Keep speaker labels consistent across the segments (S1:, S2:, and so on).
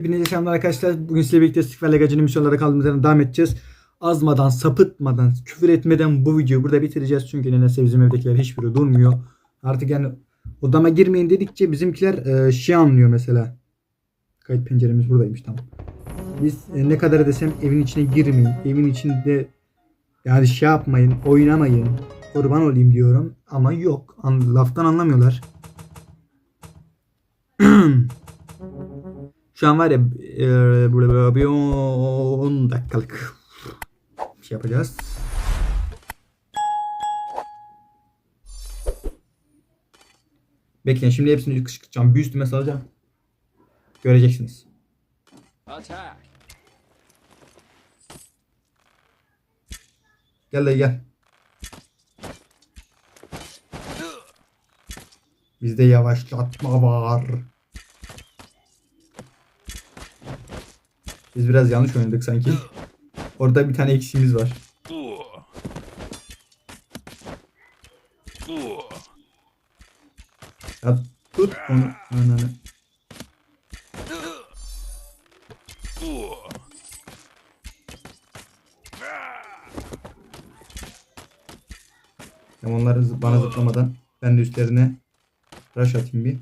S1: Hepinize selamlar arkadaşlar. Bugün sizle birlikte İstiklal Legacı'nın misyonlara kaldığımız yerden devam edeceğiz. Azmadan, sapıtmadan, küfür etmeden bu videoyu burada bitireceğiz. Çünkü nedense bizim evdekiler hiçbiri durmuyor. Artık yani odama girmeyin dedikçe bizimkiler e, şey anlıyor mesela. Kayıt penceremiz buradaymış tamam. Biz e, ne kadar desem evin içine girmeyin. Evin içinde yani şey yapmayın, oynamayın. Kurban olayım diyorum. Ama yok. An- laftan anlamıyorlar. Şu an var ya e, böyle bir 10 dakikalık şey yapacağız. Bekleyin şimdi hepsini kışkırtacağım. Bir üstüme salacağım. Göreceksiniz.
S2: Attack!
S1: Gel dayı gel. Bizde yavaşlatma var. Biz biraz yanlış oynadık sanki. Orada bir tane eksiğimiz var. Ya tut onu. Ananı. Onları bana zıplamadan ben de üstlerine rush atayım bir.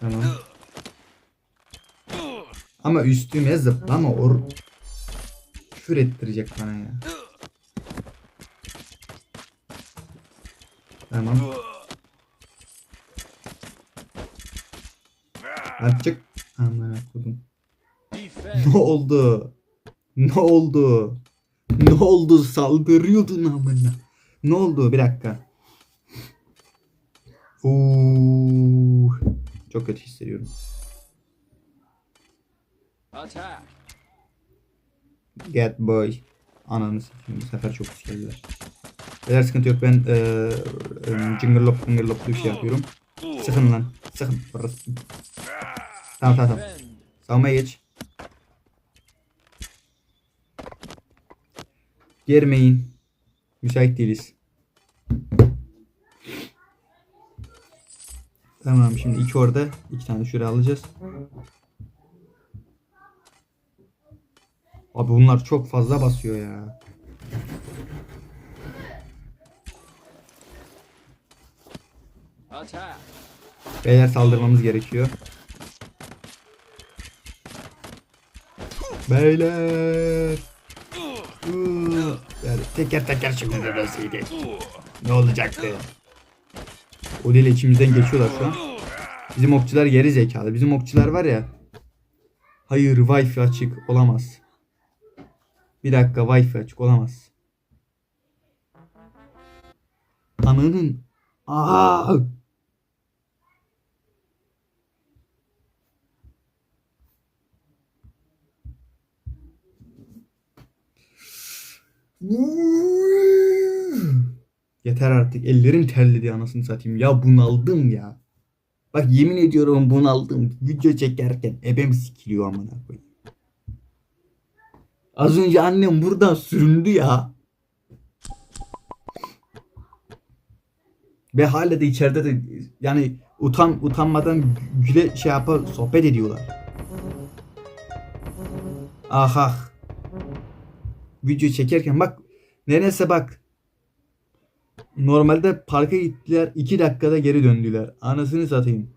S1: Tamam. Ama üstüme zıplama or küfür ettirecek bana ya. Tamam. Açık. Aman.
S2: Defend!
S1: Ne oldu? Ne oldu? Ne oldu? Saldırıyordun amına. Ne oldu? Bir dakika. Oo, çok kötü hissediyorum.
S2: Attack!
S1: Get boy. Ananı sikeyim. Bu sefer çok pis geldiler. Beyler sıkıntı yok. Ben eee cıngırlop cıngırlop bir şey yapıyorum. Sıkın lan. Sıkın. Orası. Tamam tamam tamam. Savunmaya geç. Girmeyin. Müsait değiliz. Tamam şimdi iki orada. iki tane şuraya alacağız. Abi bunlar çok fazla basıyor ya. Beyler saldırmamız gerekiyor. Beyler. Yani teker teker şimdi dönseydik. Ne olacaktı? O değil içimizden geçiyorlar şu an. Bizim okçular geri zekalı. Bizim okçular var ya. Hayır wifi açık olamaz. Bir dakika wifi açık olamaz. Ananın. Aa! Yeter artık. Ellerim terledi anasını satayım. Ya bunaldım ya. Bak yemin ediyorum bunaldım. Video çekerken ebem sikiliyor amına koyayım. Az önce annem buradan süründü ya. Ve hala da içeride de yani utan utanmadan güle şey yapar sohbet ediyorlar. Ah ah. Video çekerken bak neredeyse bak Normalde parka gittiler 2 dakikada geri döndüler. Anasını satayım.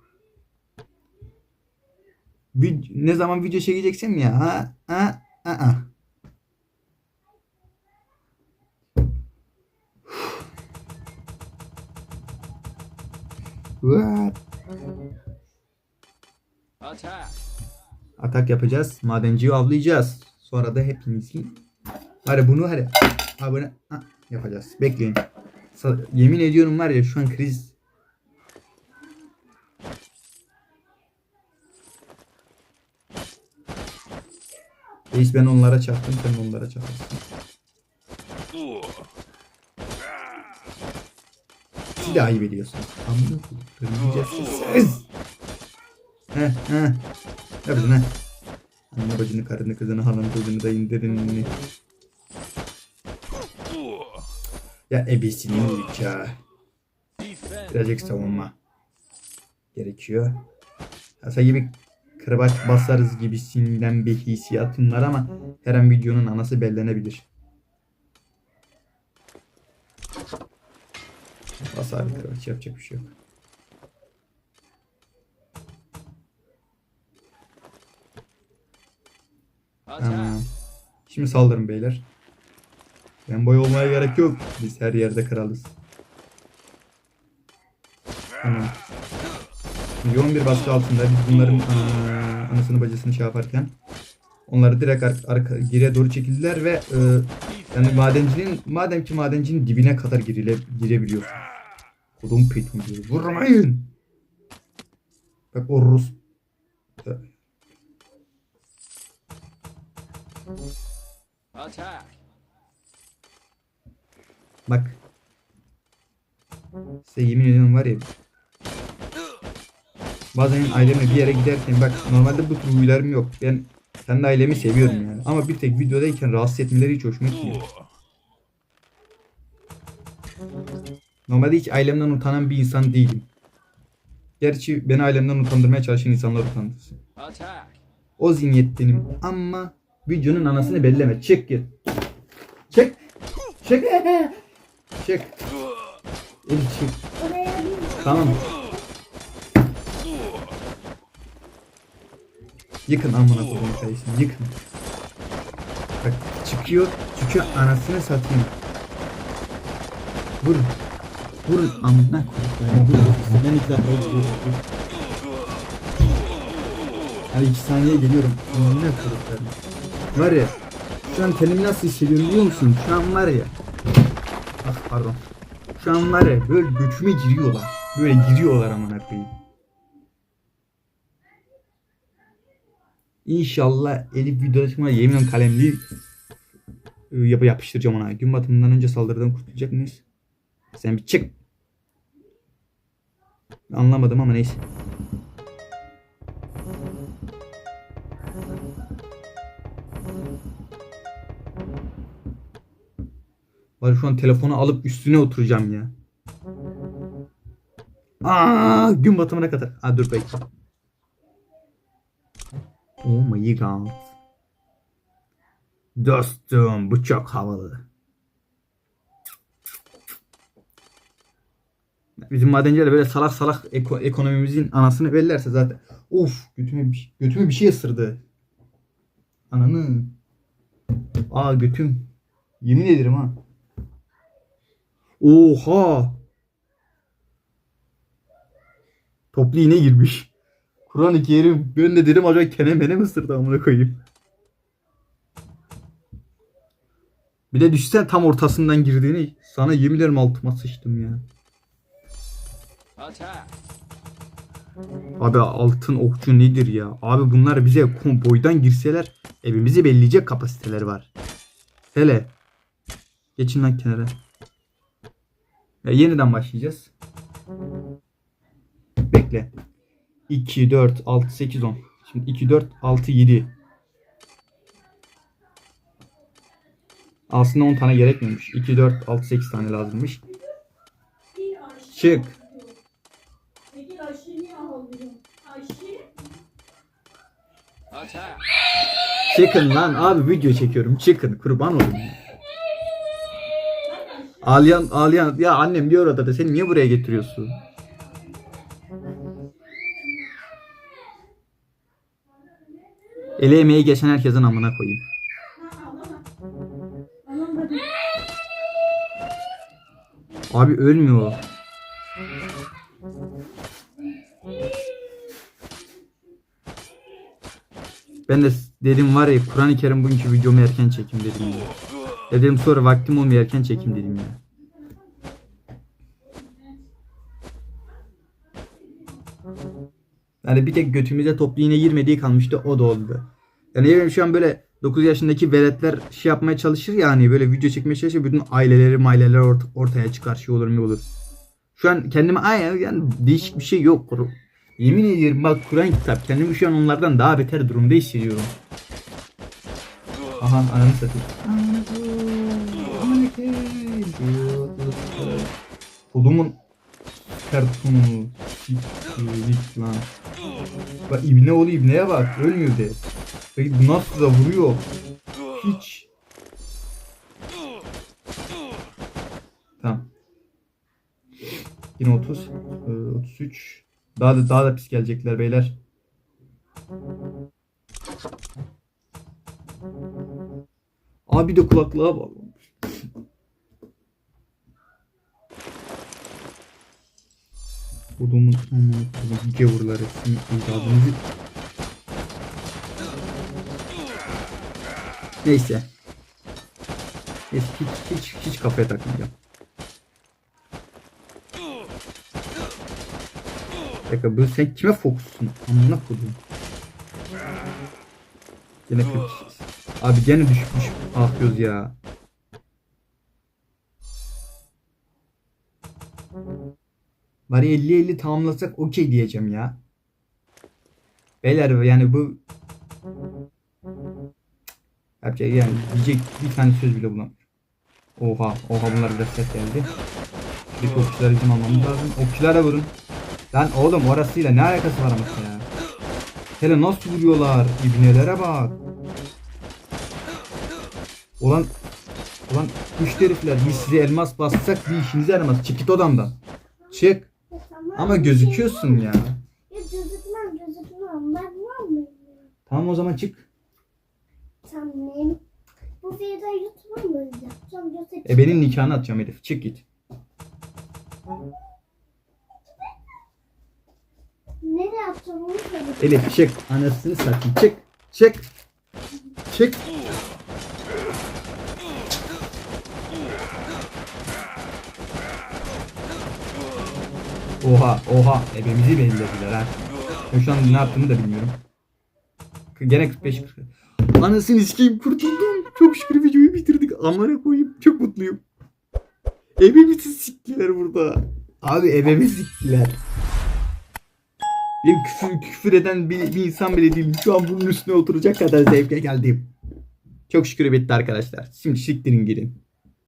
S1: Vid- ne zaman video çekeceksin ya? Ha? Ha? Ha? ha. What?
S2: Attack!
S1: Atak yapacağız. Madenciyi avlayacağız. Sonra da hepimizin Hadi bunu hadi. Abone ha, yapacağız. Bekleyin. Sa- Yemin ediyorum var ya şu an kriz. Reis ben onlara çaktım sen onlara çakarsın. Ayıp ediyorsunuz. Amına koyayım. Heh heh. Yapın heh. Anne bacını karını kızını halanı kızını dayını derinini. Ya ebesinin nikahı. Birazcık savunma gerekiyor. Asa gibi kırbaç basarız gibisinden bir hissiyatım var ama her an videonun anası bellenebilir. Bas abi kırbaç yapacak bir şey yok. Tamam. Şimdi saldırın beyler. Ben boy olmaya gerek yok. Biz her yerde kralız. Tamam. Yoğun bir baskı altında biz bunların aa, anasını bacısını şey yaparken onları direkt ar- arka, geriye doğru çekildiler ve e, yani madencinin madem ki madencinin dibine kadar girile, girebiliyorsun. Kodum petum diyor. Vurmayın. Bak o Rus.
S2: Attack.
S1: Bak. Size yemin ediyorum var ya. Bazen ailemle bir yere giderken bak normalde bu tür huylarım yok. Ben kendi ailemi seviyorum yani. Ama bir tek videodayken rahatsız etmeleri hiç hoşuma gitmiyor. Normalde hiç ailemden utanan bir insan değilim. Gerçi beni ailemden utandırmaya çalışan insanlar utandırsın. O zihniyettenim ama videonun anasını belleme. Çık git. Çık. Çık. Çık. Eli çık. Tamam. Yıkın amına koyayım kardeşim yıkın. Bak çıkıyor çıkıyor anasını satayım. Vurun. Vurun amına koyayım. Vurun. Ben dakika bekliyorum. Hani iki saniye geliyorum. Amına koyayım. Var ya şu an kendimi nasıl hissediyorum biliyor musun? Şu an var ya. Ah pardon. Şu an var ya böyle göçüme giriyorlar. Böyle giriyorlar amına koyayım. İnşallah Elif videoda çıkma yeminle kalemli e, yapı yapıştıracağım ona. Gün batımından önce saldırıdan kurtulacak mıyız? Sen bir çık. Anlamadım ama neyse. Var şu an telefonu alıp üstüne oturacağım ya. Aa, gün batımına kadar. Ha dur bekle. Oh my god. Dostum bu çok havalı. Bizim madenciler böyle salak salak eko- ekonomimizin anasını bellerse zaten. Of götüme bir, götüme bir şey ısırdı. Ananı. Aa götüm. Yemin ederim ha. Oha. Toplu iğne girmiş. Kur'an-ı Kerim. De dedim acaba kene mene mi ısırdı amına koyayım. Bir de düşünsene tam ortasından girdiğini sana yemin ederim altıma sıçtım ya. Abi altın okçu nedir ya? Abi bunlar bize boydan girseler evimizi belleyecek kapasiteleri var. Hele. Geçin lan kenara. Ya yeniden başlayacağız. Bekle. 2, 4, 6, 8, 10. Şimdi 2, 4, 6, 7. Aslında 10 tane gerekmiyormuş. 2, 4, 6, 8 tane lazımmış. Çık.
S3: Peki aşı niye alıyor? Aşı
S2: Attack.
S1: Çıkın lan abi video çekiyorum. Çıkın kurban olayım. Ağlayan ağlayan ya annem diyor orada da seni niye buraya getiriyorsun? Ele emeği geçen herkesin amına koyayım. Abi ölmüyor. Ben de dedim var ya Kur'an-ı Kerim bugünkü videomu erken çekim dedim ya. Dedim sonra vaktim olmuyor erken çekim dedim ya. Yani bir tek götümüze toplu iğne girmediği kalmıştı o da oldu. Yani bileyim şu an böyle 9 yaşındaki veletler şey yapmaya çalışır ya hani böyle video çekmeye çalışır bütün aileleri maileler ort- ortaya çıkar şey olur mu olur. Şu an kendime ay yani değişik bir şey yok. Yemin ediyorum bak Kur'an kitap kendimi şu an onlardan daha beter durumda hissediyorum. Aha ananı satayım. Kodumun kartonu. Siktir lan. Bak ibne oğlu ibneye bak. Ölmüyor de. Peki bu nasıl da vuruyor. Hiç. Tamam. Yine 30. ee, 33. Daha da daha da pis gelecekler beyler. Abi de kulaklığa bak. Odumun tamamını gavurları sizin icadınızı Neyse. Neyse hiç, hiç, hiç kafaya takmayacağım. Dakika bu sen kime fokussun? Amına koydum. Gene 40 kişiyiz. Abi gene düşük düşük atıyoruz ya. Bari 50-50 tamamlasak okey diyeceğim ya. Beyler yani bu Yapacak yani diyecek bir tane söz bile bulamıyorum. Oha oha bunlar biraz ses geldi. Bir okçulara izin almamız lazım. Okçulara vurun. Lan oğlum orasıyla ne alakası var ama ya. Hele nasıl vuruyorlar? İbnelere bak. Ulan Ulan kuş herifler biz size elmas bassak bir işinize yaramaz. Çık git odamdan. Çık. Ama gözüküyorsun ya.
S3: gözükmem gözükmem. Ben var mıyım?
S1: Tamam o zaman çık.
S3: Tamam. Bu videoyu YouTube'a mı yapacağım?
S1: E benim nikahını atacağım herif. Çık git.
S3: Söyle.
S1: Elif çık. Anasını satayım. Çık. Çık. Çık. Oha oha. Ebemizi belirlediler ha. Ben şu an ne yaptığımı da bilmiyorum. Gene 45 40. Anasını sikeyim kurtuldum. Çok şükür videoyu bitirdik. Amına koyayım. Çok mutluyum. Ebemizi siktiler burada. Abi ebemizi siktiler. Benim küfür, küfür eden bir, bir insan bile değilim. Şu an bunun üstüne oturacak kadar zevke geldim. Çok şükür bitti arkadaşlar. Şimdi siktirin gidin.